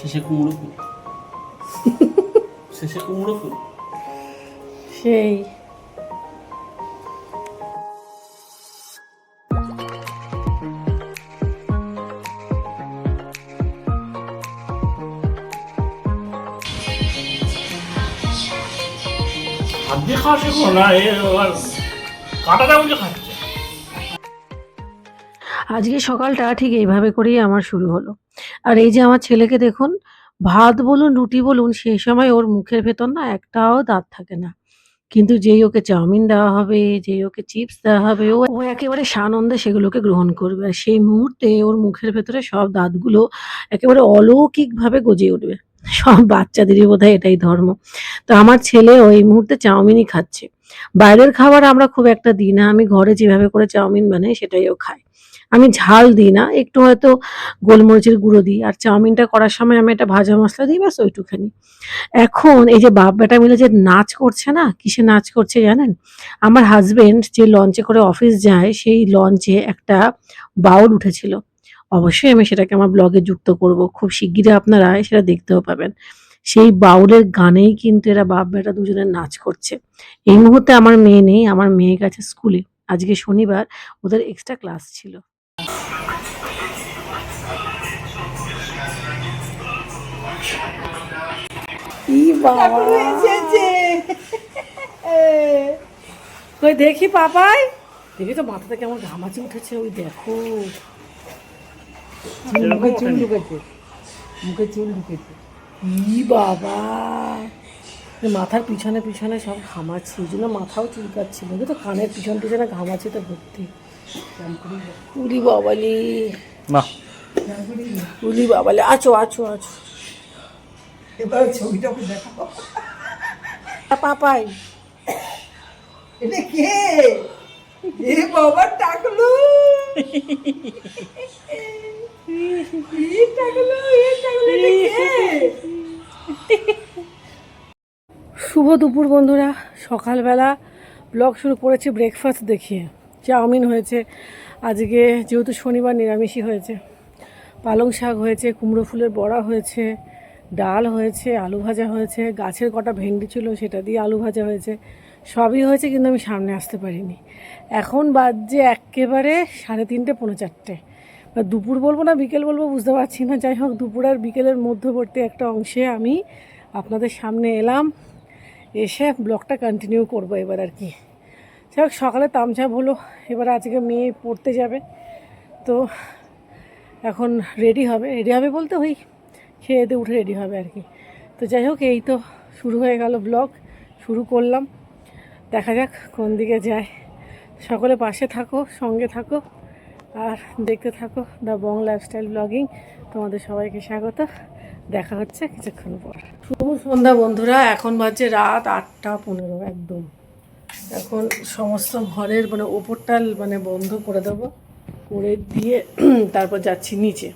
শেষে কুমড়ো ফুল। শেষে কুমড়ো ফুল। সেই। খাওয়া না এ খাচ্ছে আজকে সকালটা ঠিক এইভাবে করেই আমার শুরু হলো। আর এই যে আমার ছেলেকে দেখুন, ভাত বলুন, রুটি বলুন, সেই সময় ওর মুখের ভেতর না একটাও দাঁত থাকে না। কিন্তু যেই ওকে চাউমিন দেওয়া হবে, যেই ওকে চিপস দেওয়া হবে, ও ও একেবারে সানন্দে সেগুলোকে গ্রহণ করবে। আর সেই মুহূর্তে ওর মুখের ভেতরে সব দাঁতগুলো একেবারে অলৌকিকভাবে গজে উঠবে। সব বাচ্চাদেরই বোধহয় এটাই ধর্ম। তো আমার ছেলে ওই মুহূর্তে চাউমিনই খাচ্ছে। বাইরের খাবার আমরা খুব একটা দিই না। আমি ঘরে যেভাবে করে চাউমিন বানাই, সেটাই ও খায়। আমি ঝাল দিই না, একটু হয়তো গোলমরিচের গুঁড়ো দিই, আর চাউমিনটা করার সময় আমি একটা ভাজা মশলা দিই, ব্যাস ওইটুখানি। এখন এই যে বাপ বেটা মিলে যে নাচ করছে না, কিসে নাচ করছে জানেন? আমার হাজবেন্ড যে লঞ্চে করে অফিস যায়, সেই লঞ্চে একটা বাউল উঠেছিল। অবশ্যই আমি সেটাকে আমার ব্লগে যুক্ত করব, খুব শিগগিরই আপনারা সেটা দেখতেও পাবেন। সেই বাউলের গানেই কিন্তু এরা বাপ বেটা দুজনের নাচ করছে। এই মুহূর্তে আমার মেয়ে নেই, আমার মেয়ে গেছে স্কুলে। আজকে শনিবার ওদের এক্সট্রা ক্লাস ছিল। বাবা। কই দেখি পাপাই। দেখি তো মাথাতে কেমন ঘামাচি উঠেছে ওই দেখো। মুখে চুল ঢুকেছে মুখে চুল ঢুকেছে ই বাবা। মাথার পিছনে পিছনে সব ঘামাচ্ছি এই জন্য মাথাও চুলকাচ্ছিল তো কানের পিছন পিছনে ঘামাচ্ছে তো ভর্তি। উলি বাবালি। উলি বাবালি। আছো আছো আছো। এবার ছবিটা দেখাবো পাপাই। এটা কে? এ বাবা টাকলু। শুভ দুপুর বন্ধুরা সকালবেলা ব্লগ শুরু করেছি ব্রেকফাস্ট দেখিয়ে। চাউমিন হয়েছে আজকে যেহেতু শনিবার নিরামিষই হয়েছে। পালং শাক হয়েছে কুমড়ো ফুলের বড়া হয়েছে ডাল হয়েছে, আলু ভাজা হয়েছে, গাছের কটা ভেন্ডি ছিল সেটা দিয়ে আলু ভাজা হয়েছে। সবই হয়েছে কিন্তু আমি সামনে আসতে পারিনি। এখন বাজছে একেবারে সাড়ে তিনটে, পৌনে চারটে। বা দুপুর বলব না, বিকেল বলব, বুঝতে পারছি না। যাই হোক, দুপুর আর বিকেলের মধ্যবর্তী একটা অংশে আমি আপনাদের সামনে এলাম। এসে ব্লগটা কন্টিনিউ করব এবার আর কি। যাই হোক, সকালে তামঝাপ হলো। এবার আজকে মেয়ে পড়তে যাবে। তো এখন রেডি হবে। রেডি হবে বলতে ওই খেয়ে দিয়ে উঠে রেডি হবে আর কি। তো যাই হোক, এই তো শুরু হয়ে গেল ব্লগ শুরু করলাম। দেখা যাক কোন দিকে যায়। সকলে পাশে থাকো, সঙ্গে থাকো, আর দেখতে থাকো দ্য বং লাইফস্টাইল ব্লগিং তোমাদের সবাইকে স্বাগত। দেখা হচ্ছে কিছুক্ষণ পর। শুভ সন্ধ্যা বন্ধুরা, এখন বাজছে রাত আটটা পনেরো একদম। এখন সমস্ত ঘরের মানে ওপরটা মানে বন্ধ করে দেবো। করে দিয়ে তারপর যাচ্ছি নিচে।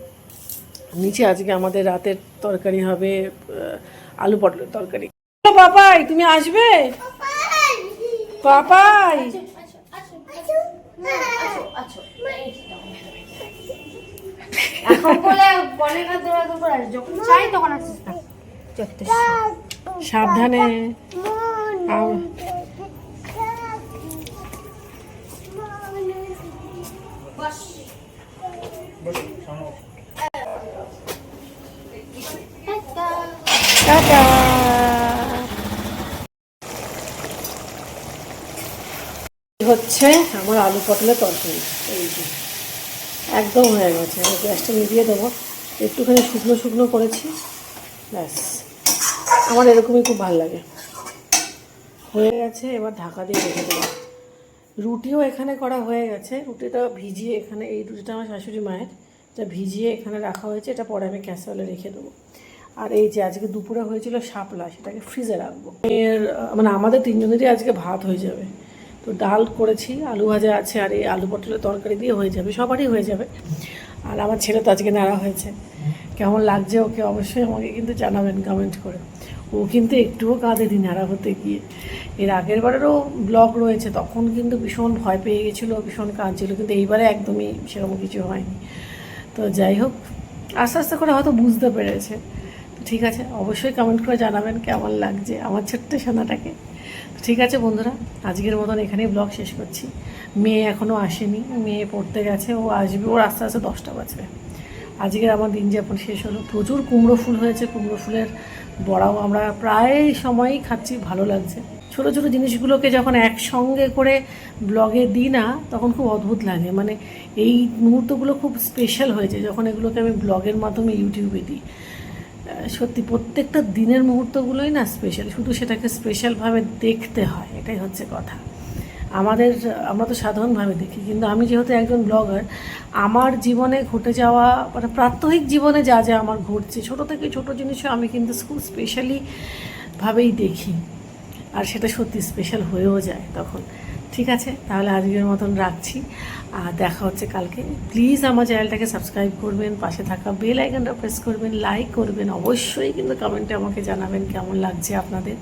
নিচে আজকে আমাদের রাতের তরকারি হবে আলু পটলের তরকারি। পাপাই তুমি আসবে? পাপাই! এখন টাটা হচ্ছে আমার আলু পটলের তরকারি। এই যে, একদম হয়ে গেছে। আমি গ্যাসটা নিভিয়ে দেবো। একটুখানি শুকনো শুকনো করেছি। ব্যাস। আমার এরকমই খুব ভালো লাগে। হয়ে গেছে, এবার ঢাকা দিয়ে রেখে দেবো। রুটিও এখানে করা হয়ে গেছে। রুটিটা ভিজিয়ে এখানে, এই রুটিটা আমার শাশুড়ি মায়ের। এটা ভিজিয়ে এখানে রাখা হয়েছে। এটা পরে আমি ক্যাসারলে রেখে দেবো। আর এই যে আজকে দুপুরে হয়েছিল শাপলা, সেটাকে ফ্রিজে রাখব। এর মানে আমাদের তিনজনেরই আজকে ভাত হয়ে যাবে। তো ডাল করেছি, আলু ভাজা আছে, আর এই আলু পটলের তরকারি দিয়ে হয়ে যাবে, সবারই হয়ে যাবে। আর আমার ছেলে তো আজকে নাড়া হয়েছে। কেমন লাগছে ওকে অবশ্যই আমাকে কিন্তু জানাবেন কমেন্ট করে। ও কিন্তু একটুও কাঁদেনি নাড়া হতে গিয়ে। এর আগের বারেরও ব্লগ রয়েছে, তখন কিন্তু ভীষণ ভয় পেয়ে গেছিল, ভীষণ কাঁদছিল, কিন্তু এইবারে একদমই সেরকম কিছু হয়নি। তো যাই হোক, আস্তে আস্তে করে হয়তো বুঝতে পেরেছে। ঠিক আছে, অবশ্যই কমেন্ট করে জানাবেন কেমন লাগছে আমার ছোট্ট সোনাটাকে। ঠিক আছে বন্ধুরা, আজকের মতন এখানেই ব্লগ শেষ করছি। মেয়ে এখনও আসেনি, মেয়ে পড়তে গেছে, ও আসবে, ওর আস্তে আস্তে দশটা বাজবে। আজকের আমার দিন যাপন শেষ হলো। প্রচুর কুমড়ো ফুল হয়েছে, কুমড়ো ফুলের বড়াও আমরা প্রায় সময়ই খাচ্ছি, ভালো লাগছে। ছোটো ছোটো জিনিসগুলোকে যখন একসঙ্গে করে ব্লগে দিই না, তখন খুব অদ্ভুত লাগে। মানে এই মুহূর্তগুলো খুব স্পেশাল হয়েছে, যখন এগুলোকে আমি ব্লগের মাধ্যমে ইউটিউবে দিই। সত্যি প্রত্যেকটা দিনের মুহূর্তগুলোই না স্পেশাল শুধু সেটাকে স্পেশালভাবে দেখতে হয়, এটাই হচ্ছে কথা। আমাদের, আমরা তো সাধারণভাবে দেখি, কিন্তু আমি যেহেতু একজন ব্লগার আমার জীবনে ঘটে যাওয়া মানে প্রাত্যহিক জীবনে যা যা আমার ঘটছে, ছোট থেকে ছোট জিনিসও আমি কিন্তু খুব স্পেশালিভাবেই দেখি। আর সেটা সত্যি স্পেশাল হয়েও যায় তখন। ঠিক আছে, তাহলে আজকের মতন রাখছি। আর দেখা হচ্ছে কালকে। প্লিজ আমার চ্যানেলটাকে সাবস্ক্রাইব করবেন, পাশে থাকা বেল আইকনটা প্রেস করবেন লাইক করবেন। অবশ্যই কিন্তু কমেন্টে আমাকে জানাবেন কেমন লাগছে আপনাদের।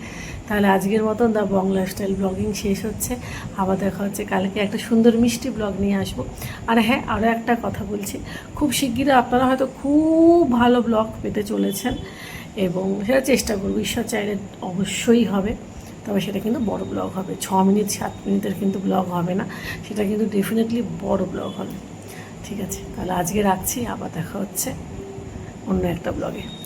তাহলে আজকের মতন দ্য বং স্টাইল ব্লগিং শেষ হচ্ছে। আবার দেখা হচ্ছে কালকে একটা সুন্দর মিষ্টি ব্লগ নিয়ে আসব। আর হ্যাঁ আরও একটা কথা বলছি। খুব শিগগিরই আপনারা হয়তো খুব ভালো ব্লগ পেতে চলেছেন। এবং সেটা চেষ্টা করব, ঈশ্বর চাইলে অবশ্যই হবে। তবে সেটা কিন্তু বড় ব্লগ হবে। ছ মিনিট, সাত মিনিটের কিন্তু ব্লগ হবে না। সেটা কিন্তু ডেফিনেটলি বড় ব্লগ হবে। ঠিক আছে? তাহলে আজকে রাখছি। আবার দেখা হচ্ছে অন্য একটা ব্লগে